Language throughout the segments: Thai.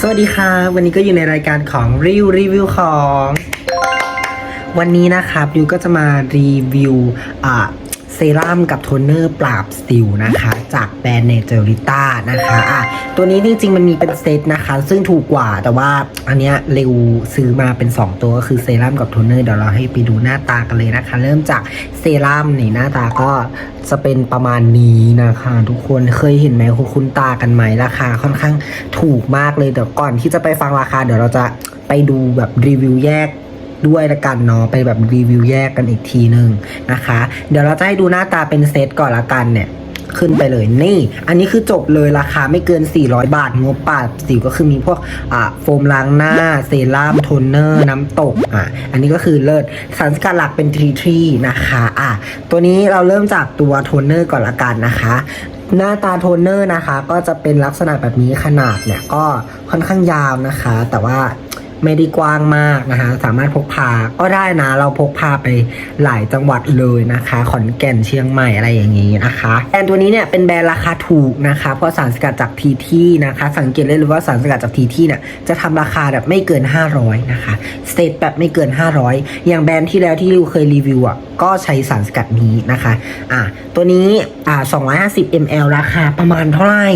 สวัสดีค่ะ วันนี้ก็อยู่ในรายการของรีวิวรีวิวของ วันนี้นะครับยูก็จะมารีวิวอ่า เซรั่มกับโทนเนอร์ปราบสิวนะคะ จากแบรนด์เนเจอริต้านะคะอะตัวนี้จริงๆมันมีเป็นเซตนะคะ ซึ่งถูกกว่าแต่ว่าอันเนี้ยเร็วซื้อมาเป็น 2 ตัวก็คือเซรั่มกับโทนเนอร์เดี๋ยวเราให้ไปดูหน้าตากันเลยนะคะ เริ่มจากเซรั่มนี่หน้าตาก็จะเป็นประมาณนี้นะคะ ทุกคนเคยเห็นไหมคุณคุ้นตากันไหมราคาค่อนข้างถูกมากเลยเดี๋ยวก่อนที่จะไปฟังราคาเดี๋ยวเราจะไปดูแบบรีวิวแยก ด้วยละกันเนาะไปแบบรีวิวแยกกันอีกทีหนึ่งนะคะ เดี๋ยวเราจะให้ดูหน้าตาเป็นเซตก่อนละกันเนี่ยขึ้นไปเลยนี่ อันนี้คือจบเลยราคาไม่เกิน 400 บาท งบปาดสิวก็คือมีพวกอ่าโฟมล้างหน้า เซรั่มโทนเนอร์ น้ำตกอะอันนี้ก็คือเลิศสารสกัดหลักเป็นทรีทรีนะคะอะตัวนี้เราเริ่มจากตัวโทนเนอร์ก่อนละกันนะคะ หน้าตาโทนเนอร์นะคะ ก็จะเป็นลักษณะแบบนี้ขนาดเนี่ยก็ค่อนข้างยาวนะคะ แต่ว่า ไม่ได้กว้างมากนะคะ สามารถพกพาก็ได้นะ เราพกพาไปหลายจังหวัดเลยนะคะ ขอนแก่นเชียงใหม่อะไรอย่างนี้นะคะแบรนด์ตัวนี้เนี่ยเป็นแบรนด์ราคาถูกนะคะ เพราะสารสกัดจากทีที่นะคะ สังเกตได้เลยว่าสารสกัดจากทีที่เนี่ยจะทำราคาแบบไม่เกิน 500 นะคะสเตทแบบไม่เกิน 500 อย่างแบรนด์ที่แล้วที่ริวเคยรีวิวอะ ก็ใช้สารสกัดนี้นะคะอะตัวนี้อ่า250 ml ราคาประมาณเท่าไหร่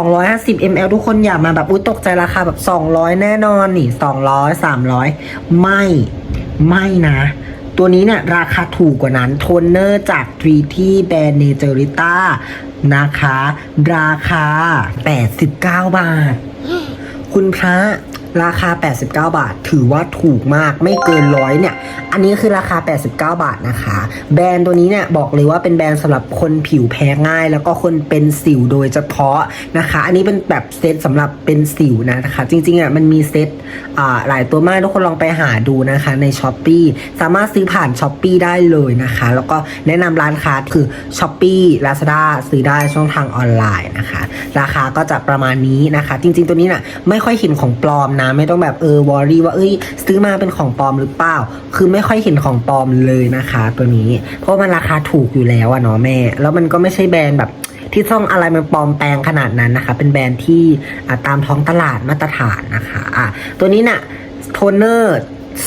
250 ml ทุกคนอย่ามาแบบอุ้ยตกใจราคาแบบ 200 แน่นอนนี่200 300 ไม่ไม่นะ ตัวนี้เนี่ยราคาถูกกว่านั้นโทนเนอร์จากทรีที่แบรนด์เนเจอริต้านะคะ ราคา 89 บาท คุณพระ ราคา 89 บาท ถือว่าถูกมากไม่เกินร้อยเนี่ย อันนี้คือราคา 89 บาทนะคะ แบรนด์ตัวนี้เนี่ยบอกเลยว่าเป็นแบรนด์สำหรับคนผิวแพ้ง่าย แล้วก็คนเป็นสิวโดยเฉพาะนะคะ อันนี้เป็นแบบเซตสำหรับเป็นสิวนะคะ จริงๆอะมันมีเซตอ่าหลายตัวมากทุกคนลองไปหาดูนะคะใน s h อ p e e สามารถซื้อผ่าน s h อ p e e ได้เลยนะคะ แล้วก็แนะนำร้านค้าคือ s h อ p e e Lazada ซื้อได้ช่องทางออนไลน์นะคะ ราคาก็จะประมาณนี้นะคะ จริง ๆ ตัวนี้น่ะไม่ค่อยเห็นของปลอมนะไม่ต้องแบบเออวอรี่ว่าเอ้ย ซื้อมาเป็นของปลอมหรือเปล่า คือไม่ค่อยเห็นของปลอมเลยนะคะ ตัวนี้ เพราะมันราคาถูกอยู่แล้วอะเนาะแม่ แล้วมันก็ไม่ใช่แบรนด์แบบที่ต้องอะไรมันปลอมแปลงขนาดนั้นนะคะ เป็นแบรนด์ที่ตามท้องตลาดมาตรฐานนะคะอะตัวนี้น่ะโทนเนอร์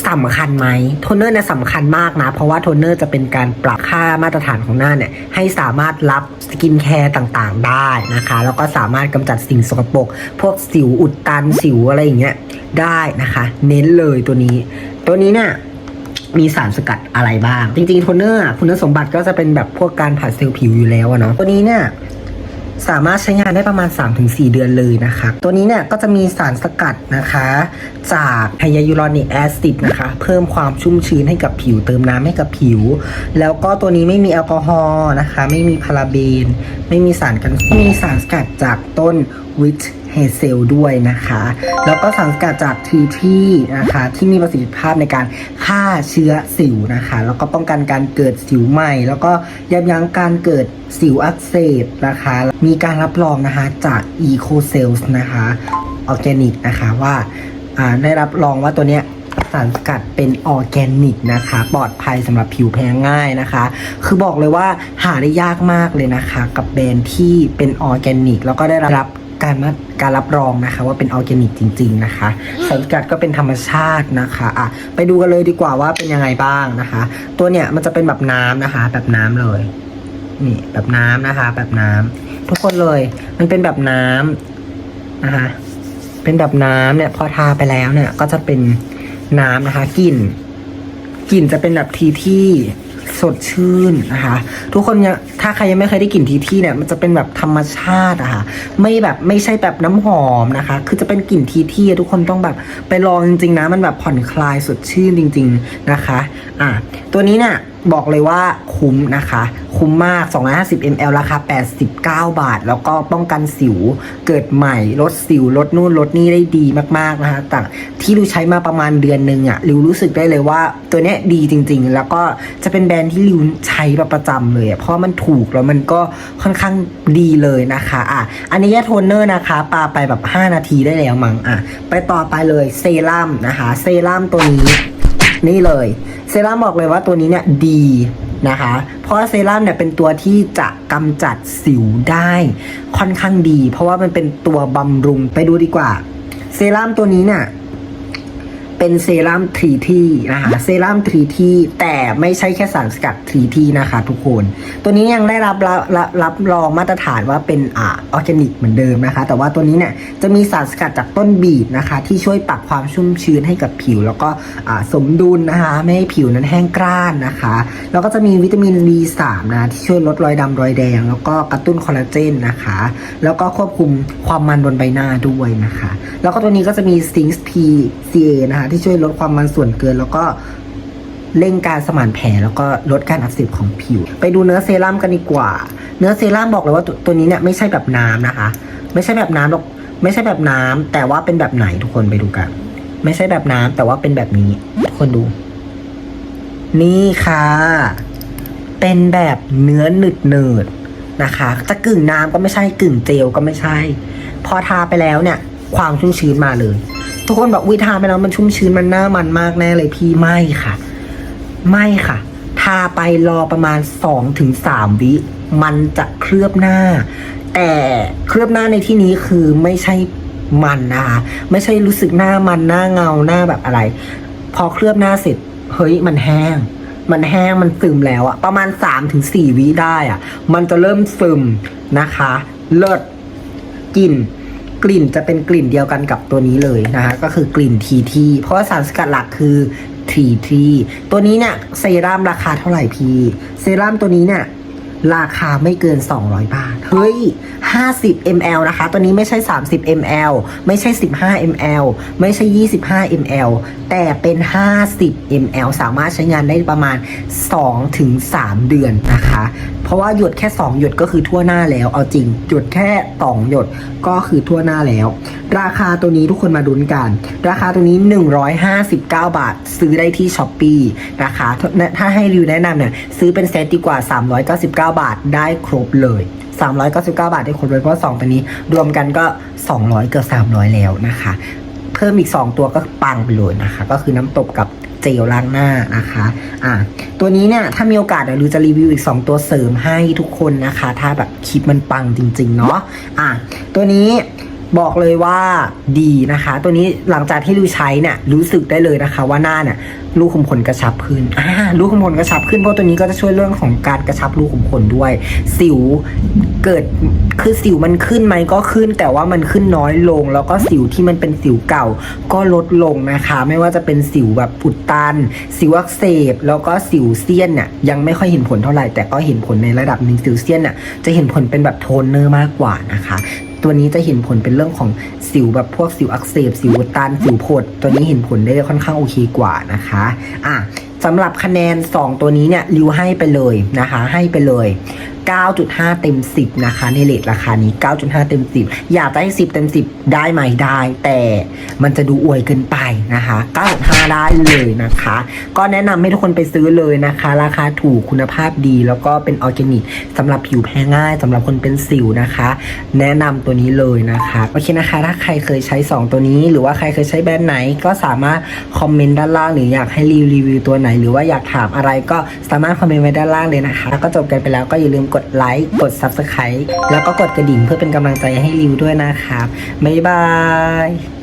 สำคัญไหมโทนเนอร์เนี่ยสำคัญมากนะ เพราะว่าโทนเนอร์จะเป็นการปรับค่ามาตรฐานของหน้าเนี่ยให้สามารถรับสกินแคร์ต่างๆ ได้นะคะ แล้วก็สามารถกำจัดสิ่งสกปรกพวกสิวอุดตันสิวอะไรอย่างเงี้ยได้นะคะ เน้นเลยตัวนี้ ตัวนี้เนี่ยมีสารสกัดอะไรบ้าง จริงๆโทนเนอร์คุณสมบัติก็จะเป็นแบบพวกการผัดเซลล์ผิวอยู่แล้วอะเนาะตัวนี้เนี่ย สามารถใช้งานได้ประมาณ 3-4 เดือนเลยนะคะ ตัวนี้เนี่ยก็จะมีสารสกัดนะคะ จากไฮยาลูรอนิกแอซิดนะคะ เพิ่มความชุ่มชื้นให้กับผิวเติมน้ำให้กับผิว แล้วก็ตัวนี้ไม่มีแอลกอฮอล์นะคะ ไม่มีพาราเบน ไม่มีสารกันมีสารสกัดจากต้นวิต เฮเซลด้วยนะคะ แล้วก็สารสกัดจากทีทีนะคะ ที่มีประสิทธิภาพในการฆ่าเชื้อสิวนะคะ แล้วก็ป้องกันการเกิดสิวใหม่ แล้วก็ยับยั้งการเกิดสิวอักเสบนะคะ มีการรับรองนะคะจาก Eco Cells นะคะออร์แกนิกนะคะว่าอ่าได้รับรองว่าตัวเนี้ยสารสกัดเป็นออร์แกนิกนะคะ ปลอดภัยสำหรับผิวแพ้ง่ายนะคะ คือบอกเลยว่าหาได้ยากมากเลยนะคะ กับแบรนด์ที่เป็นออร์แกนิก แล้วก็ได้รับ การมาการรับรองนะคะว่าเป็นออร์แกนิกจริง ๆนะคะสารสกัดก็เป็นธรรมชาตินะคะอะไปดูกันเลยดีกว่าว่าเป็นยังไงบ้างนะคะ ตัวเนี้ยมันจะเป็นแบบน้ำนะคะ แบบน้ำเลย นี่แบบน้ำนะคะ แบบน้ำทุกคนเลยมันเป็นแบบน้ำนะคะ เป็นแบบน้ำเนี่ยพอทาไปแล้วเนี่ย ก็จะเป็นน้ำนะคะกลิ่นกลิ่นจะเป็นแบบทีที่ สดชื่นนะคะ ทุกคนยังถ้าใครยังไม่เคยได้กลิ่นทีที่เนี่ยมันจะเป็นแบบธรรมชาติอะค่ะไม่แบบไม่ใช่แบบน้ำหอมนะคะ คือจะเป็นกลิ่นทีที่ทุกคนต้องแบบไปลองจริงๆนะมันแบบผ่อนคลายสดชื่นจริง ๆนะคะอะตัวนี้เนี่ย บอกเลยว่าคุ้มนะคะ คุ้มมาก 250 ml ราคา 89 บาท แล้วก็ป้องกันสิวเกิดใหม่ ลดสิว ลดนู่น ลดนี่ได้ดีมาก ๆ นะคะแต่ที่ริวใช้มาประมาณเดือนหนึ่งอะริวรู้สึกได้เลยว่าตัวเนี้ยดีจริง ๆ แล้วก็จะเป็นแบรนด์ที่ริวใช้ประจำเลยเพราะมันถูกแล้วมันก็ค่อนข้างดีเลยนะคะอะอันนี้โทนเนอร์นะคะปาไปแบบ 5 นาทีได้แล้วมั้งอะไปต่อไปเลยเซรั่มนะคะ เซรั่มตัวนี้ นี่เลยเซรั่มบอกเลยว่าตัวนี้เนี่ยดีนะคะ เพราะเซรั่มเนี่ยเป็นตัวที่จะกำจัดสิวได้ค่อนข้างดี เพราะว่ามันเป็นตัวบำรุงไปดูดีกว่า เซรั่มตัวนี้เนี่ย เป็นเซรั่มทรีทีนะคะเซรั่มทรีทีแต่ไม่ใช่แค่สารสกัดทรีทีนะคะทุกคน ตัวนี้ยังได้รับรับรับรบรองมาตรฐานว่าเป็นอ่าออร์แกนิกเหมือนเดิมนะคะ แต่ว่าตัวนี้เนี่ยจะมีสารสกัดจากต้นบีบนะคะ ที่ช่วยปรับความชุ่มชื้นให้กับผิว แล้วก็อ่าสมดุลนะคะ ไม่ให้ผิวนั้นแห้งกร้านนะคะ แล้วก็จะมีวิตามิน B3 นะที่ช่วยลดรอยดำรอยแดง แล้วก็กระตุ้นคอลลาเจนนะคะ แล้วก็ควบคุมความมันบนใบหน้าด้วยนะคะ แล้วก็ตัวนี้ก็จะมี Stinx PCA นะคะที่ช่วยลดความมันส่วนเกิน แล้วก็เร่งการสมานแผลแล้วก็ลดการอักเสบของผิว ไปดูเนื้อเซรั่มกันดีกว่า เนื้อเซรั่มบอกเลยว่าตัวตัวนี้เนี่ยไม่ใช่แบบน้ำนะคะ ไม่ใช่แบบน้ำหรอกไม่ใช่แบบน้ำแต่ว่าเป็นแบบไหนทุกคนไปดูกัน ไม่ใช่แบบน้ำแต่ว่าเป็นแบบนี้ทุกคนดู นี่ค่ะ เป็นแบบเนื้อหนึดเนิดนะคะ จะกึ่งน้ำก็ไม่ใช่กึ่งเจลก็ไม่ใช่ พอทาไปแล้วเนี่ย ความชุ่มชื้นมาเลย ทุกคนแบบอกวิทาไปแล้วมันชุ่มชื้นมันหน้ามันมากแน่เลยพี่ไม่ค่ะ ไม่ค่ะ ทาไปรอประมาณ2-3ถึง3วิ มันจะเคลือบหน้า แต่เคลือบหน้าในที่นี้คือไม่ใช่มันนะคะไม่ใช่รู้สึกหน้ามันหน้าเงาหน้าแบบอะไร พอเคลือบหน้าเสร็จเฮ้ยมันแห้ง มันแห้งมันซึมแล้วอะประมาณ3-4ถึง4วิได้อะมันจะเริ่มซึมนะคะ เลิศกลิ่น กลิ่นจะเป็นกลิ่นเดียวกันกับตัวนี้เลยนะคะก็คือกลิ่นทีทีเพราะว่าสารสกัดหลักคือทีทีตัวนี้เนี่ยเซรั่มราคาเท่าไหร่พี่เซรั่มตัวนี้เนี่ย ราคาไม่เกิน 200 บาท เฮ้ย 50 ml นะคะ ตัวนี้ไม่ใช่ 30 ml ไม่ใช่ 15 ml ไม่ใช่ 25 ml แต่เป็น 50 ml สามารถใช้งานได้ประมาณ2-3ถึง3เดือนนะคะ เพราะว่าหยดแค่ 2 หยดก็คือทั่วหน้าแล้ว เอาจริง หยดแค่2หยดก็คือทั่วหน้าแล้ว ราคาตัวนี้ทุกคนมาดุนกัน ราคาตัวนี้ 159 บาท ซื้อได้ที่ช้อปปีนะคะ ถ้าให้รีวิวแนะนำเนี่ยซื้อเป็นเซตดีกว่า 399บาทได้ครบเลย 399 บาทได้ครบเลยเพราะ2ตัวนี้รวมกันก็ 200 เกือบ300 แล้วนะคะ เพิ่มอีก 2 ตัวก็ปังไปเลยนะคะ ก็คือน้ำตบกับเจลล้างหน้านะคะ อะ ตัวนี้เนี่ย ถ้ามีโอกาสเดี๋ยวรูจะรีวิวอีก 2 ตัวเสริมให้ทุกคนนะคะ ถ้าแบบคลิปมันปังจริง ๆ เนาะ อะ ตัวนี้ บอกเลยว่าดีนะคะ ตัวนี้หลังจากที่ริวใช้เนี่ยรู้สึกได้เลยนะคะ ว่าหน้าเนี่ยรูขุมขนกระชับขึ้นอ่ารูขุมขนกระชับขึ้นเพราะตัวนี้ก็จะช่วยเรื่องของการกระชับรูขุมขนด้วย สิวเกิดคือสิวมันขึ้นไหมก็ขึ้น แต่ว่ามันขึ้นน้อยลง แล้วก็สิวที่มันเป็นสิวเก่า ก็ลดลงนะคะ ไม่ว่าจะเป็นสิวแบบอุดตัน สิวอักเสบแล้วก็สิวเซียนเนี่ยยังไม่ค่อยเห็นผลเท่าไหร่แต่ก็เห็นผลในระดับหนึ่งสิวเซียนเนี่ยจะเห็นผลเป็นแบบโทนเนอร์มากกว่านะคะ ตัวนี้จะเห็นผลเป็นเรื่องของสิวแบบพวกสิวอักเสบ สิวตันสิวผด ตัวนี้เห็นผลได้ค่อนข้างโอเคกว่านะคะอะสำหรับคะแนน 2 ตัวนี้เนี่ยริวให้ไปเลยนะคะ ให้ไปเลย 9.5 เต็ม 10 นะคะ ในเลทราคานี้ 9.5 เต็ม 10 อยากจะให้ 10 เต็ม 10 ได้ไหมได้ แต่มันจะดูอวยเกินไปนะคะ 9.5 ได้เลยนะคะ ก็แนะนำให้ทุกคนไปซื้อเลยนะคะ ราคาถูกคุณภาพดี แล้วก็เป็นออร์แกนิกสำหรับผิวแพ้ง่ายสำหรับคนเป็นสิวนะคะ แนะนำตัวนี้เลยนะคะโอเคนะคะ ถ้าใครเคยใช้ 2 ตัวนี้ หรือว่าใครเคยใช้แบรนด์ไหน ก็สามารถคอมเมนต์ด้านล่าง หรืออยากให้รีวิวตัวไหน หรือว่าอยากถามอะไรก็สามารถคอมเมนต์ไว้ด้านล่างเลยนะคะ แล้วก็จบกันไปแล้วก็อย่าลืมกดดไลค์กด Subscribe แล้วก็กดกระดิ่งเพื่อเป็นกำลังใจให้ริวด้วยนะครับบ๊ายบาย